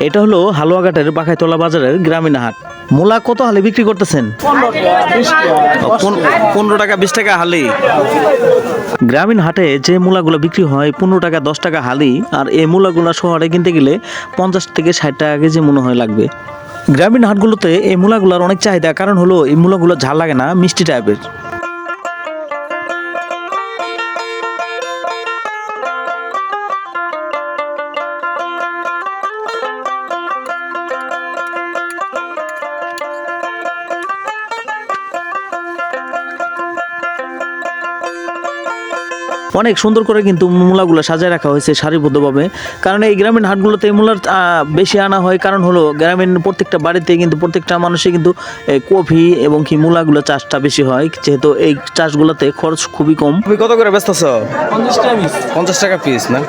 এটা হলো হালুয়াঘাটের বাখাইতলা বাজারের গ্রামীণ হাট। মূলা কত হালে বিক্রি করতেছেন? পনেরো টাকা। বিশ টাকা হালি। গ্রামীণ হাটে যে মূলাগুলো বিক্রি হয় পনেরো টাকা দশ টাকা হালি আর এই মূলাগুলো শহরে কিনতে গেলে পঞ্চাশ থেকে ষাট টাকা কেজি মনে হয় লাগবে। গ্রামীণ হাটগুলোতে এই মূলাগুলোর অনেক চাহিদা কারণ হলো এই মূলাগুলো ঝাল লাগে না মিষ্টি টাইপের অনেক সুন্দর করে কিন্তু মূলাগুলো সাজায় রাখা হয়েছে সারিবদ্ধভাবে। কারণ এই গ্রামীণ হাটগুলোতে এই মূলার বেশি আনা হয়। কারণ হলো গ্রামীণ প্রত্যেকটা বাড়িতে কিন্তু প্রত্যেকটা মানুষই কিন্তু এই কফি এবং কি মূলাগুলো চাষটা বেশি হয়। যেহেতু এই চাষগুলোতে খরচ খুবই কম। তুমি কত করে ব্যস্ত আছো? পঞ্চাশ টাকা পিস না?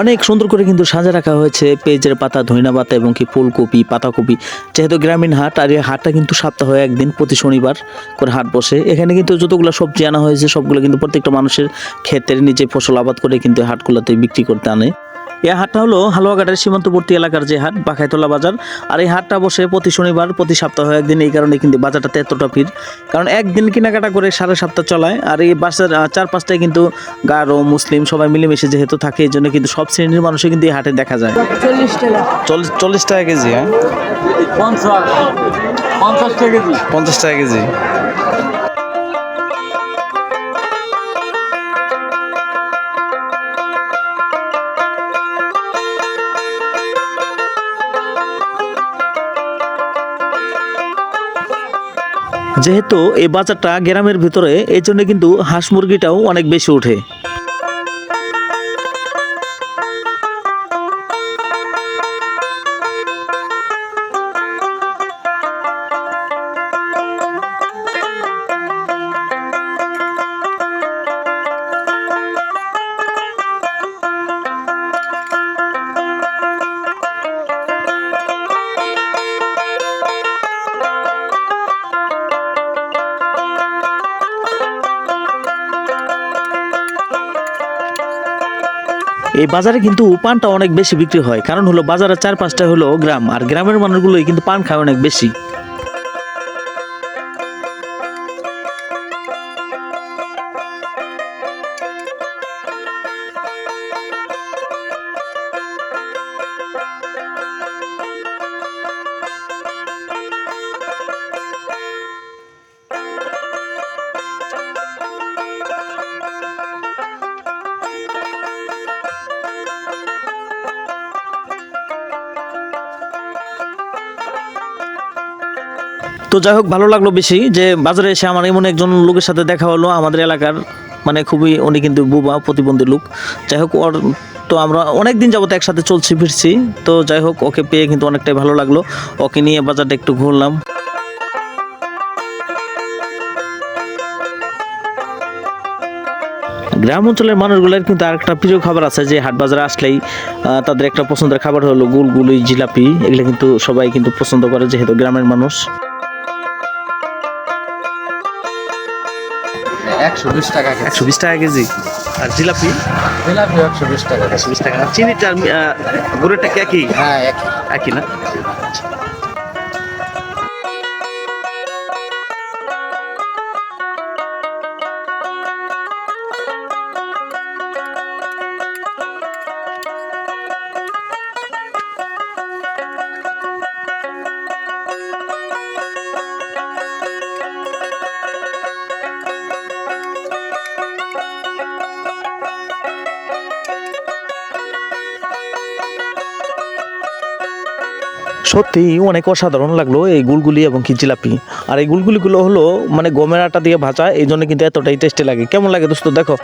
অনেক সুন্দর করে কিন্তু সাজা রাখা হয়েছে পেঁয়াজের পাতা ধইনা পাতা এবং কি ফুলকপি, পাতাকপি। যেহেতু গ্রামীণ হাট, আর এই হাটটা কিন্তু সপ্তাহে একদিন প্রতি শনিবার করে হাট বসে। এখানে কিন্তু যতগুলো সবজি আনা হয়েছে, সবগুলো কিন্তু প্রত্যেকটা মানুষের ক্ষেতের নিচে ফসল আবাদ করে কিন্তু হাটগুলোতে বিক্রি করতে আনে। এই হাটটা হলো হালুয়াঘাটের সীমান্তবর্তী এলাকার যে হাট বাখাইতলা বাজার। আর এই হাটটা বসে প্রতি শনিবার প্রতি সপ্তাহে একদিন। এই কারণে কিন্তু বাজারটাতে এতটা ভিড়। কারণ একদিন কেনাকাটা করে সাড়ে সপ্তাহ চলায়। আর এই বাসার আহ, চারপাশটায় কিন্তু গারো মুসলিম সবাই মিলেমিশে যেহেতু থাকে এই জন্য কিন্তু সব শ্রেণির মানুষই কিন্তু এই হাটে দেখা যায়। চল্লিশ টাকা। চল্লিশ চল্লিশ টাকা কেজি হ্যাঁ? পঞ্চাশ। পঞ্চাশ টাকা কেজি। পঞ্চাশ টাকা কেজি। যেহেতু এই বাজারটা গ্রামের ভিতরে এই জন্য কিন্তু হাঁস মুরগিটাও অনেক বেশি ওঠে। এই বাজারে কিন্তু পানটা অনেক বেশি বিক্রি হয়। কারণ হলো বাজারের চার পাঁচটা হলো গ্রাম, আর গ্রামের মানুষগুলোই কিন্তু পান খায় অনেক বেশি। তো যাই হোক, ভালো লাগল বেশি যে বাজারে এসে আমার এমন একজন লোকের সাথে দেখা হলো আমাদের এলাকার মানে খুবই উনি কিন্তু বুবা, প্রতিবন্ধী লোক। যাই হোক, ওর তো আমরা অনেক দিন যাবত একসাথে চলছি, ফিরছি। তো যাই হোক, ওকে পেয়ে কিন্তু অনেকটাই ভালো লাগল। ওকে নিয়ে বাজারটা একটু ঘুরলাম। গ্রাম অঞ্চলের মানুষগুলোর কিন্তু আরেকটা প্রিয় খাবার আছে যে হাট বাজারে আসলেই তাদের একটা পছন্দের খাবার হলো গুলগুলি, জিলাপি। এগুলো কিন্তু সবাই কিন্তু পছন্দ করে যেহেতু গ্রামের মানুষ। একশো বিশ টাকা একশো বিশ টাকা কেজি। আর জিলাপি? জিলাপি একশো বিশ টাকা একশো বিশ টাকা। আর চিনিটা গুড়েরটা কি একই? হ্যাঁ এক একই না? সত্যি অনেক অসাধারণ লাগল এই গুলগুলি এবং কি জিলাপি। আর এই গুলগুলিগুলো হলো মানে গমের আটা দিয়ে ভাজা এই জন্য কিন্তু এতটাই টেস্টি লাগে। কেমন লাগে দোস্ত, দেখো।